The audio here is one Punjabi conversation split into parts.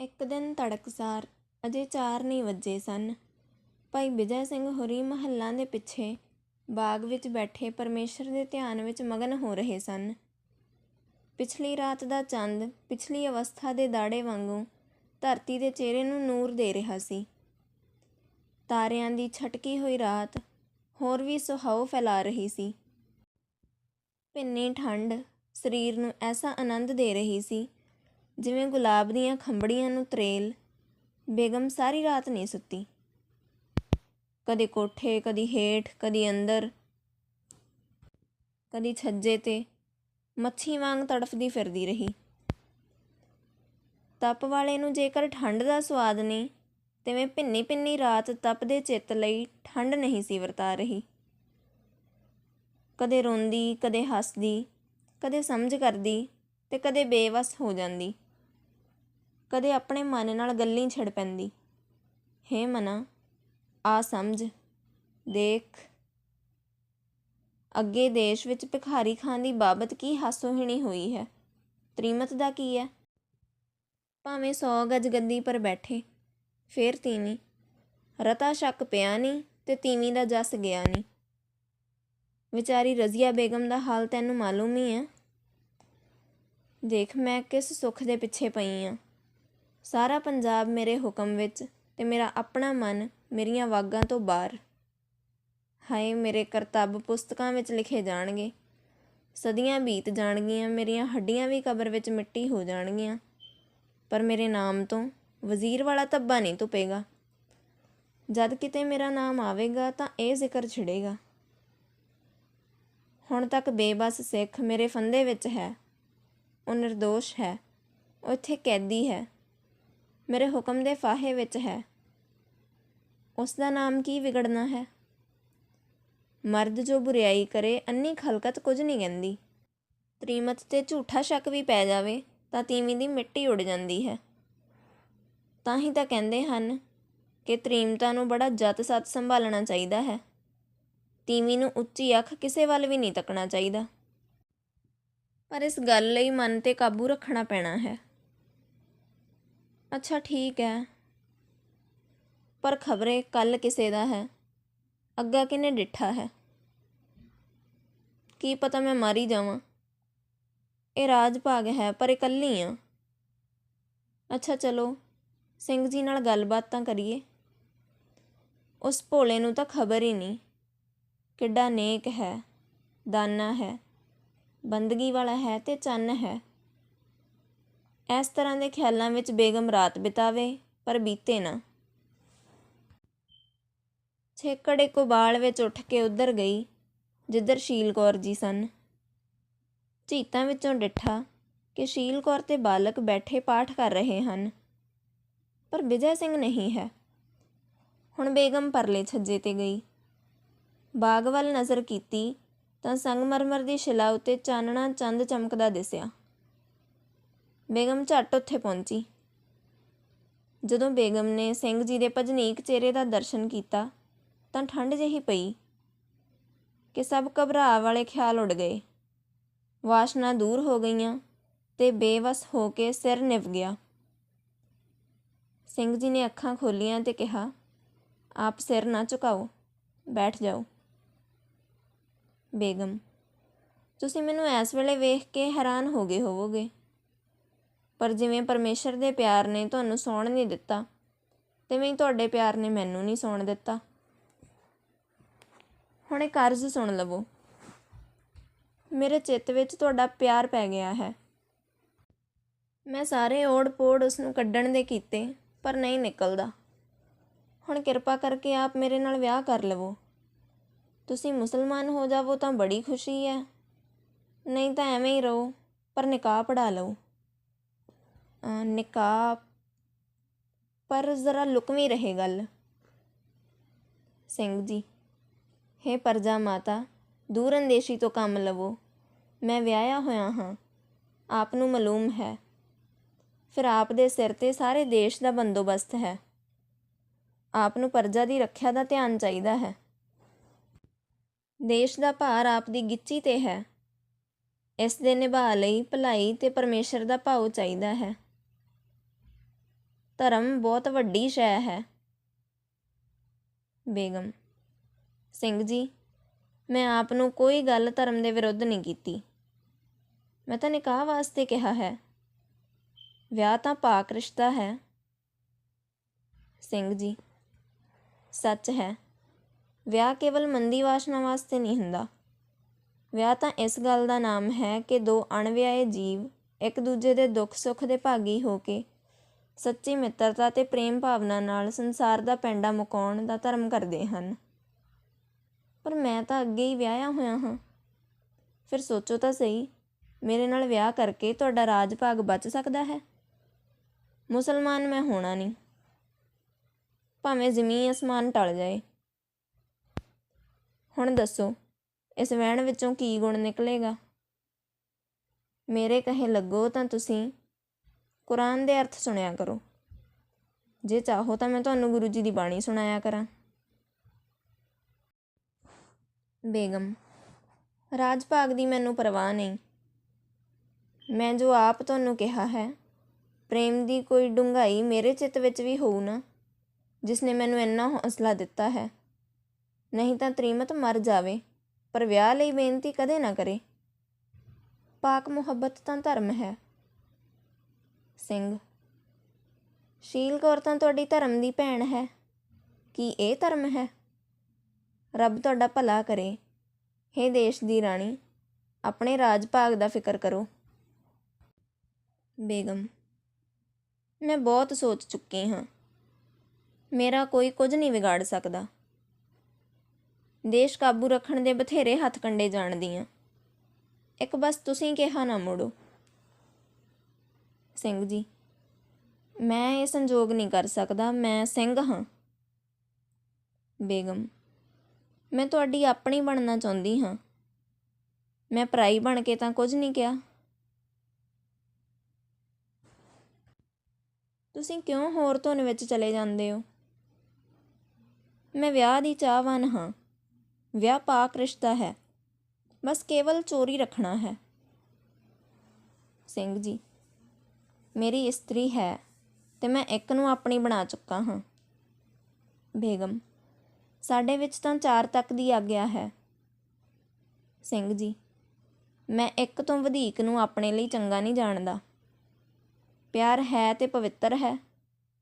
ਇੱਕ ਦਿਨ ਤੜਕਸਾਰ ਅਜੇ ਚਾਰ ਨਹੀਂ ਵੱਜੇ ਸਨ। ਭਾਈ ਵਿਜੈ ਸਿੰਘ ਹੋਰੀ ਮਹੱਲਾਂ ਦੇ ਪਿੱਛੇ ਬਾਗ ਵਿੱਚ ਬੈਠੇ ਪਰਮੇਸ਼ਰ ਦੇ ਧਿਆਨ ਵਿੱਚ ਮਗਨ ਹੋ ਰਹੇ ਸਨ। ਪਿਛਲੀ ਰਾਤ ਦਾ ਚੰਦ ਪਿਛਲੀ ਅਵਸਥਾ ਦੇ ਦਾੜੇ ਵਾਂਗੂ ਧਰਤੀ ਦੇ ਚਿਹਰੇ ਨੂੰ ਨੂਰ ਦੇ ਰਿਹਾ ਸੀ। ਤਾਰਿਆਂ ਦੀ ਛਟਕੀ ਹੋਈ ਰਾਤ ਹੋਰ ਵੀ ਸੁਹਾਓ ਫੈਲਾ ਰਹੀ ਸੀ। ਭਿੰਨੀ ਠੰਡ ਸਰੀਰ ਨੂੰ ਐਸਾ ਆਨੰਦ ਦੇ ਰਹੀ ਸੀ ਜਿਵੇਂ ਗੁਲਾਬ ਦੀਆਂ ਖੰਬੜੀਆਂ ਨੂੰ ਤਰੇਲ, ਬੇਗਮ ਸਾਰੀ ਰਾਤ ਨਹੀਂ ਸੁੱਤੀ। ਕਦੇ ਕੋਠੇ, ਕਦੀ ਹੇਠ, ਕਦੀ ਅੰਦਰ, ਕਦੀ ਛੱਜੇ ਤੇ ਮੱਛੀ ਵਾਂਗ ਤੜਫਦੀ ਫਿਰਦੀ ਰਹੀ। ਤਪ ਵਾਲੇ ਨੂੰ ਜੇਕਰ ਠੰਡ ਦਾ ਸਵਾਦ ਨਹੀਂ ਤਿਵੇਂ ਭਿੰਨੀ ਭਿੰਨੀ ਰਾਤ ਤਪ ਦੇ ਚਿੱਤ ਲਈ ਠੰਡ ਨਹੀਂ ਸੀ ਵਰਤਾ ਰਹੀ। ਕਦੇ ਰੋਂਦੀ, ਕਦੇ ਹੱਸਦੀ, ਕਦੇ ਸਮਝ ਕਰਦੀ ਤੇ ਕਦੇ ਬੇਵਸ ਹੋ ਜਾਂਦੀ। ਕਦੇ ਆਪਣੇ ਮਨ ਨਾਲ ਗੱਲਾਂ ਛਿੜ ਪੈਂਦੀ। ਹੇ ਮਨਾ, ਆ ਸਮਝ, ਦੇਖ। ਅੱਗੇ ਦੇਸ਼ ਵਿੱਚ ਭਿਖਾਰੀ ਖਾਨ ਦੀ ਬਾਬਤ ਕੀ ਹਾਸੋਹੀਣੀ ਹੋਈ ਹੈ? ਤ੍ਰੀਮਤ ਦਾ ਕੀ ਹੈ? ਭਾਵੇਂ 100 ਗਜ ਗੱਦੀ ਪਰ ਬੈਠੇ, ਫੇਰ ਤੀਵੀਂ। ਰਤਾ ਸ਼ੱਕ ਪਿਆ ਨਹੀਂ ਤੇ ਤੀਵੀਂ ਦਾ ਜਸ ਗਿਆ ਨਹੀਂ ਵਿਚਾਰੀ ਰਜ਼ੀਆ ਬੇਗਮ ਦਾ ਹਾਲ ਤੈਨੂੰ ਮਾਲੂਮ ਹੀ ਹੈ? ਦੇਖ ਮੈਂ ਕਿਸ ਸੁੱਖ ਦੇ ਪਿੱਛੇ ਪਈ ਆ। ਸਾਰਾ ਪੰਜਾਬ ਮੇਰੇ ਹੁਕਮ ਵਿੱਚ ਤੇ ਮੇਰਾ ਆਪਣਾ ਮਨ ਮੇਰੀਆਂ ਵਾਗਾਂ ਤੋਂ ਬਾਹਰ। ਹਾਏ, ਮੇਰੇ ਕਰਤੱਵ ਪੁਸਤਕਾਂ ਵਿੱਚ ਲਿਖੇ ਜਾਣਗੇ। ਸਦੀਆਂ ਬੀਤ ਜਾਣਗੀਆਂ, ਮੇਰੀਆਂ ਹੱਡੀਆਂ ਵੀ ਕਬਰ ਵਿੱਚ ਮਿੱਟੀ ਹੋ ਜਾਣਗੀਆਂ। ਪਰ ਮੇਰੇ ਨਾਮ ਤੋਂ ਵਜ਼ੀਰ ਵਾਲਾ ਧੱਬਾ ਨਹੀਂ ਤੁਪੇਗਾ ਜਦ ਕਿਤੇ ਮੇਰਾ ਨਾਮ ਆਵੇਗਾ ਤਾਂ ਇਹ ਜ਼ਿਕਰ ਛਿੜੇਗਾ। ਹੁਣ ਤੱਕ ਬੇਬਸ ਸਿੱਖ ਮੇਰੇ ਫੰਦੇ ਵਿੱਚ ਹੈ। ਉਹ નિર્ਦੋਸ਼ ਹੈ। ਉਹ ਇੱਥੇ ਕੈਦੀ ਹੈ। ਮੇਰੇ ਹੁਕਮ ਦੇ ਫਾਹੇ ਵਿੱਚ ਹੈ। ਉਸ ਦਾ ਨਾਮ ਕੀ ਵਿਗੜਨਾ ਹੈ? ਮਰਦ ਜੋ ਬੁਰੀਾਈ ਕਰੇ, ਅੰਨੀ ਖਲਕਤ ਕੁਝ ਨਹੀਂ ਕਹਿੰਦੀ। ਤ੍ਰੀਮਤ ਤੇ ਝੂਠਾ ਸ਼ੱਕ ਵੀ ਪੈ ਜਾਵੇ, ਤਾਂ ਤੀਵੀਂ ਦੀ ਮਿੱਟੀ ਉੱਡ ਜਾਂਦੀ ਹੈ। ਤਾਂ ਹੀ ਤਾਂ ਕਹਿੰਦੇ ਹਨ ਕਿ ਤ੍ਰੀਮਤਾ ਨੂੰ ਬੜਾ ਜਤ ਸਤ ਸੰਭਾਲਣਾ ਚਾਹੀਦਾ ਹੈ। ਤੀਵੀਂ ਨੂੰ ਉੱਚੀ ਅੱਖ ਕਿਸੇ ਵੱਲ ਵੀ ਨਹੀਂ ਤੱਕਣਾ ਚਾਹੀਦਾ। ਪਰ ਇਸ ਗੱਲ ਲਈ ਮਨ ਤੇ ਕਾਬੂ ਰੱਖਣਾ ਪੈਣਾ ਹੈ। ਅੱਛਾ, ਠੀਕ ਹੈ। ਪਰ ਖਬਰੇ ਕੱਲ ਕਿਸੇ ਦਾ ਹੈ। ਅੱਗਾ ਕਿਨੇ ਡਿੱਠਾ ਹੈ? ਕੀ ਪਤਾ ਮੈਂ ਮਾਰੀ ਜਾਵਾਂ? ਇਹ ਰਾਜ ਭਾਗ ਹੈ, ਪਰ ਇਕੱਲੀ ਆ। ਅੱਛਾ, ਚਲੋ, ਸਿੰਘ ਜੀ ਨਾਲ ਗੱਲਬਾਤ ਤਾਂ ਕਰੀਏ। ਉਸ ਭੋਲੇ ਨੂੰ ਤਾਂ ਖਬਰ ਹੀ ਨਹੀਂ। ਕਿੱਡਾ ਨੇਕ ਹੈ, ਦਾਨਾ ਹੈ, ਬੰਦਗੀ ਵਾਲਾ ਹੈ ਤੇ ਚੰਨ ਹੈ। ਇਸ ਤਰ੍ਹਾਂ ਦੇ ਖਿਆਲਾਂ ਵਿੱਚ ਬੇਗਮ ਰਾਤ ਬਿਤਾਵੇ, ਪਰ ਬੀਤੇ ਨਾ। ਛੇਕੜੇ ਕੋਬਾਲ ਵਿੱਚ ਉੱਠ ਕੇ ਉੱਧਰ ਗਈ, ਜਿੱਧਰ ਸ਼ੀਲ ਕੌਰ ਜੀ ਸਨ। ਝੀਤਾਂ ਵਿੱਚੋਂ ਡਿੱਠਾ ਕਿ ਸ਼ੀਲ ਕੌਰ ਤੇ ਬਾਲਕ ਬੈਠੇ ਪਾਠ ਕਰ ਰਹੇ ਹਨ। ਪਰ ਵਿਜੈ ਸਿੰਘ ਨਹੀਂ ਹੈ। ਹੁਣ ਬੇਗਮ ਪਰਲੇ ਛੱਜੇ ਤੇ ਗਈ। ਬਾਗ ਵੱਲ ਨਜ਼ਰ ਕੀਤੀ ਤਾਂ ਸੰਗਮਰਮਰ ਦੀ ਸ਼ਿਲਾ ਉੱਤੇ ਚਾਨਣਾ ਚੰਦ ਚਮਕਦਾ ਦਿਸਿਆ। ਬੇਗਮ ਝੱਟ ਉੱਥੇ ਪਹੁੰਚੀ। ਜਦੋਂ ਬੇਗਮ ਨੇ ਸਿੰਘ ਜੀ ਦੇ ਭਜਨੀਕ ਚਿਹਰੇ ਦਾ ਦਰਸ਼ਨ ਕੀਤਾ, ਤਾਂ ਠੰਡ ਜਿਹੀ ਪਈ ਕਿ ਸਭ ਘਬਰਾ ਵਾਲੇ ਖਿਆਲ ਉੱਡ ਗਏ। ਵਾਸ਼ਨਾ ਦੂਰ ਹੋ ਗਈਆਂ ਤੇ ਬੇਵਸ ਹੋ ਕੇ ਸਿਰ ਨਿਵ ਗਿਆ। ਸਿੰਘ ਜੀ ਨੇ ਅੱਖਾਂ ਖੋਲੀਆਂ ਤੇ ਕਿਹਾ, ਆਪ ਸਿਰ ਨਾ ਝੁਕਾਓ, ਬੈਠ ਜਾਓ। ਬੇਗਮ, ਤੁਸੀਂ ਮੈਨੂੰ ਇਸ ਵੇਲੇ ਵੇਖ ਕੇ ਹੈਰਾਨ ਹੋ ਗਏ ਹੋਵੋਗੇ। ਪਰ ਜਿਵੇਂ ਪਰਮੇਸ਼ਰ ਦੇ ਪਿਆਰ ਨੇ ਤੁਹਾਨੂੰ ਸੌਣ ਨਹੀਂ ਦਿੱਤਾ, ਤਿਵੇਂ ਹੀ ਤੁਹਾਡੇ ਪਿਆਰ ਨੇ ਮੈਨੂੰ ਨਹੀਂ ਸੌਣ ਦਿੱਤਾ। ਹੁਣ ਇਹ ਕਰਜ਼ ਸੁਣ ਲਵੋ। ਮੇਰੇ ਚਿੱਤ ਵਿੱਚ ਤੁਹਾਡਾ ਪਿਆਰ ਪੈ ਗਿਆ ਹੈ। ਮੈਂ ਸਾਰੇ ਓੜ ਪੋੜ ਉਸ ਨੂੰ ਕੱਢਣ ਦੇ ਕੀਤੇ, ਪਰ ਨਹੀਂ ਨਿਕਲਦਾ। ਹੁਣ ਕਿਰਪਾ ਕਰਕੇ ਆਪ ਮੇਰੇ ਨਾਲ ਵਿਆਹ ਕਰ ਲਵੋ। ਤੁਸੀਂ ਮੁਸਲਮਾਨ ਹੋ ਜਾਵੋ ਤਾਂ ਬੜੀ ਖੁਸ਼ੀ ਹੈ। ਨਹੀਂ ਤਾਂ ਐਵੇਂ ਹੀ ਰਹੋ, ਪਰ ਨਿਕਾਹ ਪੜਾ ਲਓ। ਨਿਕਾਹ, ਪਰ ਜ਼ਰਾ ਲੁਕਵੀਂ ਰਹੇ ਗੱਲ। ਸਿੰਘ ਜੀ, ਹੇ ਪਰਜਾ ਮਾਤਾ ਦੂਰ ਅੰਦੇਸ਼ੀ ਤੋਂ ਕੰਮ ਲਵੋ। ਮੈਂ ਵਿਆਹਿਆ ਹੋਇਆ ਹਾਂ, ਆਪ ਨੂੰ ਮਾਲੂਮ ਹੈ। ਫਿਰ ਆਪ ਦੇ ਸਿਰ ਤੇ ਸਾਰੇ ਦੇਸ਼ ਦਾ ਬੰਦੋਬਸਤ ਹੈ। ਆਪ ਨੂੰ ਪਰਜਾ ਦੀ ਰੱਖਿਆ ਦਾ ਧਿਆਨ ਚਾਹੀਦਾ ਹੈ। ਦੇਸ਼ ਦਾ ਭਾਰ ਆਪ ਦੀ ਗਿੱਚੀ ਤੇ ਹੈ। ਇਸ ਦੇ ਨਿਭਾ ਲਈ ਭਲਾਈ ਤੇ ਪਰਮੇਸ਼ਰ ਦਾ ਭਾਉ ਚਾਹੀਦਾ ਹੈ। ਧਰਮ ਬਹੁਤ ਵੱਡੀ ਸ਼ੈ ਹੈ। ਬੇਗਮ, ਸਿੰਘ ਜੀ, ਮੈਂ ਆਪ ਨੂੰ ਕੋਈ ਗੱਲ ਧਰਮ ਦੇ ਵਿਰੁੱਧ ਨਹੀਂ ਕੀਤੀ। ਮੈਂ ਤਾਂ ਨਿਕਾਹ ਵਾਸਤੇ ਕਿਹਾ ਹੈ। ਵਿਆਹ ਤਾਂ ਪਾਕ ਰਿਸ਼ਤਾ ਹੈ। ਸਿੰਘ ਜੀ, ਸੱਚ ਹੈ। ਵਿਆਹ ਕੇਵਲ ਮੰਦੀ ਵਾਸ਼ਨਾ ਵਾਸਤੇ ਨਹੀਂ ਹੁੰਦਾ। ਵਿਆਹ ਤਾਂ ਇਸ ਗੱਲ ਦਾ ਨਾਮ ਹੈ ਕਿ ਦੋ ਅਣਵਿਆਹੇ ਜੀਵ ਇੱਕ ਦੂਜੇ ਦੇ ਦੁੱਖ ਸੁੱਖ ਦੇ ਭਾਗੀ ਹੋ ਕੇ ਸੱਚੀ ਮਿੱਤਰਤਾ ਅਤੇ ਪ੍ਰੇਮ ਭਾਵਨਾ ਨਾਲ ਸੰਸਾਰ ਦਾ ਪੈਂਡਾ ਮੁਕਾਉਣ ਦਾ ਧਰਮ ਕਰਦੇ ਹਨ। ਪਰ ਮੈਂ ਤਾਂ ਅੱਗੇ ਹੀ ਵਿਆਹਿਆ ਹੋਇਆ ਹਾਂ। ਫਿਰ ਸੋਚੋ ਤਾਂ ਸਹੀ, ਮੇਰੇ ਨਾਲ ਵਿਆਹ ਕਰਕੇ ਤੁਹਾਡਾ ਰਾਜ ਭਾਗ ਬਚ ਸਕਦਾ ਹੈ? ਮੁਸਲਮਾਨ ਮੈਂ ਹੋਣਾ ਨਹੀਂ। ਭਾਵੇਂ ਜ਼ਮੀਨ ਅਸਮਾਨ ਟਲ ਜਾਏ। ਹੁਣ ਦੱਸੋ, ਇਸ ਵਹਿਣ ਵਿੱਚੋਂ ਕੀ ਗੁਣ ਨਿਕਲੇਗਾ? ਮੇਰੇ ਕਹੇ ਲੱਗੋ ਤਾਂ ਤੁਸੀਂ ਕੁਰਾਨ ਦੇ ਅਰਥ ਸੁਣਿਆ ਕਰੋ। ਜੇ ਚਾਹੋ ਤਾਂ ਮੈਂ ਤੁਹਾਨੂੰ ਗੁਰੂ ਜੀ ਦੀ ਬਾਣੀ ਸੁਣਾਇਆ ਕਰਾਂ। ਬੇਗਮ ਰਾਜ ਭਾਗ ਦੀ ਮੈਨੂੰ ਪਰਵਾਹ ਨਹੀਂ। ਮੈਂ ਜੋ ਆਪ ਤੁਹਾਨੂੰ ਕਿਹਾ ਹੈ, ਪ੍ਰੇਮ ਦੀ ਕੋਈ ਡੂੰਘਾਈ ਮੇਰੇ ਚਿੱਤ ਵਿੱਚ ਵੀ ਹੋਊ ਨਾ, ਜਿਸ ਨੇ ਮੈਨੂੰ ਇੰਨਾ ਹੌਸਲਾ ਦਿੱਤਾ ਹੈ। ਨਹੀਂ ਤਾਂ ਤ੍ਰੀਮਤ ਮਰ ਜਾਵੇ, ਪਰ ਵਿਆਹ ਲਈ ਬੇਨਤੀ ਕਦੇ ਨਾ ਕਰੇ। ਪਾਕ ਮੁਹੱਬਤ ਤਾਂ ਧਰਮ ਹੈ। ਸਿੰਘ। ਸ਼ੀਲ ਕੌਰ ਤਾਂ ਤੁਹਾਡੀ ਧਰਮ ਦੀ ਭੈਣ ਹੈ। ਕੀ ਇਹ ਧਰਮ ਹੈ? ਰੱਬ ਤੁਹਾਡਾ ਭਲਾ ਕਰੇ। ਹੇ ਦੇਸ਼ ਦੀ ਰਾਣੀ, ਆਪਣੇ ਰਾਜ ਭਾਗ ਦਾ ਫਿਕਰ ਕਰੋ। ਬੇਗਮ, ਮੈਂ ਬਹੁਤ ਸੋਚ ਚੁੱਕੀ ਹਾਂ। ਮੇਰਾ ਕੋਈ ਕੁਝ ਨਹੀਂ ਵਿਗਾੜ ਸਕਦਾ। ਦੇਸ਼ ਕਾਬੂ ਰੱਖਣ ਦੇ ਬਥੇਰੇ ਹੱਥ ਕੰਡੇ ਜਾਣਦੀ ਆ ਇੱਕ ਬਸ ਤੁਸੀਂ ਕਿਹਾ ਨਾ ਮੋੜੋ। ਸਿੰਘ ਜੀ। ਮੈਂ ਇਹ ਸੰਜੋਗ ਨਹੀਂ ਕਰ ਸਕਦਾ, ਮੈਂ ਸਿੰਘ ਹਾਂ। ਬੇਗਮ, ਮੈਂ ਤੁਹਾਡੀ ਆਪਣੀ ਬਣਨਾ ਚਾਹੁੰਦੀ ਹਾਂ। ਮੈਂ ਪਰਾਈ ਬਣ ਕੇ ਤਾਂ ਕੁਝ ਨਹੀਂ ਕਿਹਾ। ਤੁਸੀਂ ਕਿਉਂ ਹੋਰ ਧੁਨ ਵਿੱਚ ਚਲੇ ਜਾਂਦੇ ਹੋ? ਮੈਂ ਵਿਆਹ ਦੀ ਚਾਹਵਾਨ ਹਾਂ। ਵਿਆਹ ਪਾਕ ਰਿਸ਼ਤਾ ਹੈ। ਬਸ ਕੇਵਲ ਚੋਰੀ ਰੱਖਣਾ ਹੈ। ਸਿੰਘ ਜੀ ਮੇਰੀ ਇਸਤਰੀ ਹੈ ਤੇ ਮੈਂ ਇੱਕ ਨੂੰ ਆਪਣੀ ਬਣਾ ਚੁੱਕਾ ਹਾਂ। ਬੇਗਮ, ਸਾਡੇ ਵਿੱਚ ਤਾਂ ਚਾਰ ਤੱਕ ਦੀ ਆਗਿਆ ਹੈ। ਸਿੰਘ ਜੀ, ਮੈਂ ਇੱਕ ਤੋਂ ਵਧੇਕ ਨੂੰ ਆਪਣੇ ਲਈ ਚੰਗਾ ਨਹੀਂ ਜਾਣਦਾ। ਪਿਆਰ ਹੈ ਤੇ ਪਵਿੱਤਰ ਹੈ,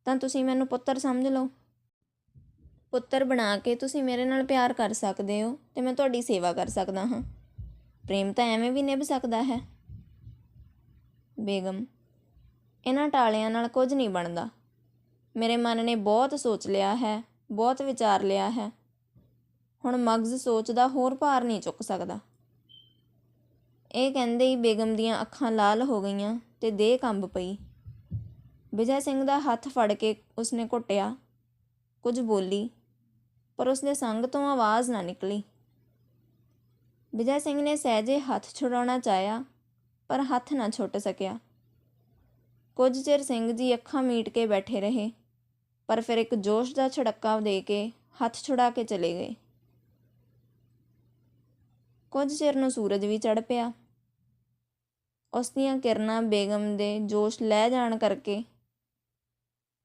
ਤਾਂ ਤੁਸੀਂ ਮੈਨੂੰ ਪੁੱਤਰ ਸਮਝ ਲਓ। ਪੁੱਤਰ ਬਣਾ ਕੇ ਤੁਸੀਂ ਮੇਰੇ ਨਾਲ ਪਿਆਰ ਕਰ ਸਕਦੇ ਹੋ ਤੇ ਮੈਂ ਤੁਹਾਡੀ ਸੇਵਾ ਕਰ ਸਕਦਾ ਹਾਂ। ਪ੍ਰੇਮ ਤਾਂ ਐਵੇਂ ਵੀ ਨਿਭ ਸਕਦਾ ਹੈ। ਬੇਗਮ ਇਹਨਾਂ ਟਾਲਿਆਂ ਨਾਲ ਕੁਝ ਨਹੀਂ ਬਣਦਾ। ਮੇਰੇ ਮਨ ਨੇ ਬਹੁਤ ਸੋਚ ਲਿਆ ਹੈ, ਬਹੁਤ ਵਿਚਾਰ ਲਿਆ ਹੈ। ਹੁਣ ਮਗਜ਼ ਸੋਚ ਦਾ ਹੋਰ ਭਾਰ ਨਹੀਂ ਚੁੱਕ ਸਕਦਾ। ਇਹ ਕਹਿੰਦੇ ਹੀ ਬੇਗਮ ਦੀਆਂ ਅੱਖਾਂ ਲਾਲ ਹੋ ਗਈਆਂ ਤੇ ਦੇਹ ਕੰਬ ਪਈ। ਵਿਜੈ ਸਿੰਘ ਦਾ ਹੱਥ ਫੜ ਕੇ ਉਸਨੇ ਘੁੱਟਿਆ, ਕੁਝ ਬੋਲੀ, ਪਰ ਉਸਦੇ ਸੰਗ ਤੋਂ ਆਵਾਜ਼ ਨਾ ਨਿਕਲੀ। ਵਿਜੈ ਸਿੰਘ ਨੇ ਸਹਿਜੇ ਹੱਥ ਛੁਡਾਉਣਾ ਚਾਹਿਆ, ਪਰ ਹੱਥ ਨਾ ਛੁੱਟ ਸਕਿਆ। ਕੁਝ ਚਿਰ ਸਿੰਘ ਜੀ ਅੱਖਾਂ ਮੀਟ ਕੇ ਬੈਠੇ ਰਹੇ, ਪਰ ਫਿਰ ਇੱਕ ਜੋਸ਼ ਦਾ ਛੜੱਕਾ ਦੇ ਕੇ ਹੱਥ ਛੁਡਾ ਕੇ ਚਲੇ ਗਏ। ਕੁਝ ਚਿਰ ਨੂੰ ਸੂਰਜ ਵੀ ਚੜ ਪਿਆ। ਉਸ ਦੀਆਂ ਕਿਰਨਾਂ ਬੇਗਮ ਦੇ ਜੋਸ਼ ਲੈ ਜਾਣ ਕਰਕੇ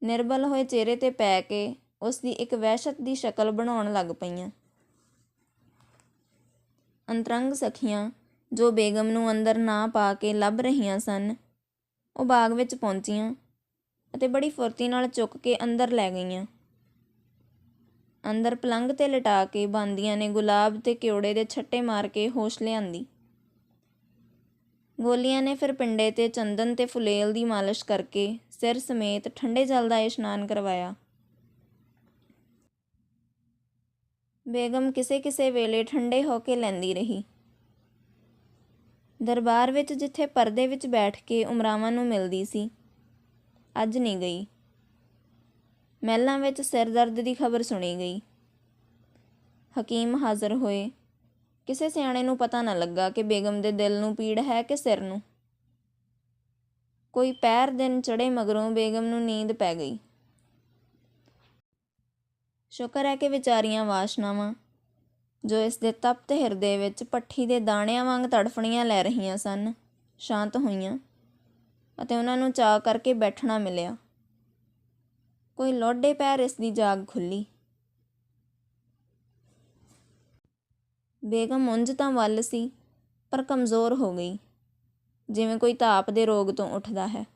ਨਿਰਬਲ ਹੋਏ ਚਿਹਰੇ ਤੇ ਪੈ ਕੇ ਉਸ ਦੀ ਇੱਕ ਵਹਿਸ਼ਤ ਦੀ ਸ਼ਕਲ ਬਣਾਉਣ ਲੱਗ ਪਈਆਂ। ਅੰਤਰੰਗ ਸਖੀਆਂ ਜੋ ਬੇਗਮ ਨੂੰ ਅੰਦਰ ਨਾ ਪਾ ਕੇ ਲੱਭ ਰਹੀਆਂ ਸਨ ਉਹ ਬਾਗ ਵਿੱਚ ਪਹੁੰਚੀਆਂ ਅਤੇ ਬੜੀ ਫੁਰਤੀ ਨਾਲ ਚੁੱਕ ਕੇ ਅੰਦਰ ਲੈ ਗਈਆਂ। ਅੰਦਰ ਪਲੰਗ ਤੇ ਲਟਾ ਕੇ ਬਾਂਦੀਆਂ ਨੇ ਗੁਲਾਬ ਤੇ ਕਿਉੜੇ ਦੇ ਛੱਟੇ ਮਾਰ ਕੇ ਹੋਸ਼ ਲਿਆਂਦੀ। ਗੋਲੀਆਂ ਨੇ ਫਿਰ ਪਿੰਡੇ ਤੇ ਚੰਦਨ ਤੇ ਫੁਲੇਲ ਦੀ ਮਾਲਿਸ਼ ਕਰਕੇ ਸਿਰ ਸਮੇਤ ਠੰਡੇ ਜਲ ਦਾ ਇਸ਼ਨਾਨ ਕਰਵਾਇਆ। ਬੇਗਮ ਕਿਸੇ ਕਿਸੇ ਵੇਲੇ ਠੰਡੇ ਹੋ ਕੇ ਲੈਂਦੀ ਰਹੀ। ਦਰਬਾਰ ਵਿੱਚ ਜਿੱਥੇ ਪਰਦੇ ਵਿੱਚ ਬੈਠ ਕੇ ਉਮਰਾਵਾਂ ਨੂੰ ਮਿਲਦੀ ਸੀ, ਅੱਜ ਨਹੀਂ ਗਈ। ਮਹਿਲਾਂ ਵਿੱਚ ਸਿਰ ਦਰਦ ਦੀ ਖਬਰ ਸੁਣੀ ਗਈ। ਹਕੀਮ ਹਾਜ਼ਰ ਹੋਏ। ਕਿਸੇ ਸਿਆਣੇ ਨੂੰ ਪਤਾ ਨਾ ਲੱਗਾ ਕਿ ਬੇਗਮ ਦੇ ਦਿਲ ਨੂੰ ਪੀੜ ਹੈ ਕਿ ਸਿਰ ਨੂੰ। ਕੋਈ ਪੈਰ ਦਿਨ ਚੜੇ ਮਗਰੋਂ ਬੇਗਮ ਨੂੰ ਨੀਂਦ ਪੈ ਗਈ। ਸ਼ੁਕਰ ਹੈ ਕਿ ਵਿਚਾਰੀਆਂ ਵਾਸ਼ਨਾਵਾਂ ਜੋ ਇਸ ਦੇ ਤਪਤ ਹਿਰਦੇ ਵਿੱਚ ਪੱਠੀ ਦੇ ਦਾਣਿਆਂ ਵਾਂਗ ਤੜਫਣੀਆਂ ਲੈ ਰਹੀਆਂ ਸਨ, ਸ਼ਾਂਤ ਹੋਈਆਂ ਅਤੇ ਉਹਨਾਂ ਨੂੰ ਚਾਹ ਕਰਕੇ ਬੈਠਣਾ ਮਿਲਿਆ। ਕੋਈ ਲੋਡੇ ਪੈਰ ਇਸ ਦੀ ਜਾਗ ਖੁੱਲੀ। ਬੇਗਮ ਉਂਝ ਤਾਂ ਵੱਲ ਸੀ, ਪਰ ਕਮਜ਼ੋਰ ਹੋ ਗਈ, ਜਿਵੇਂ ਕੋਈ ਤਾਪ ਦੇ ਰੋਗ ਤੋਂ ਉੱਠਦਾ ਹੈ।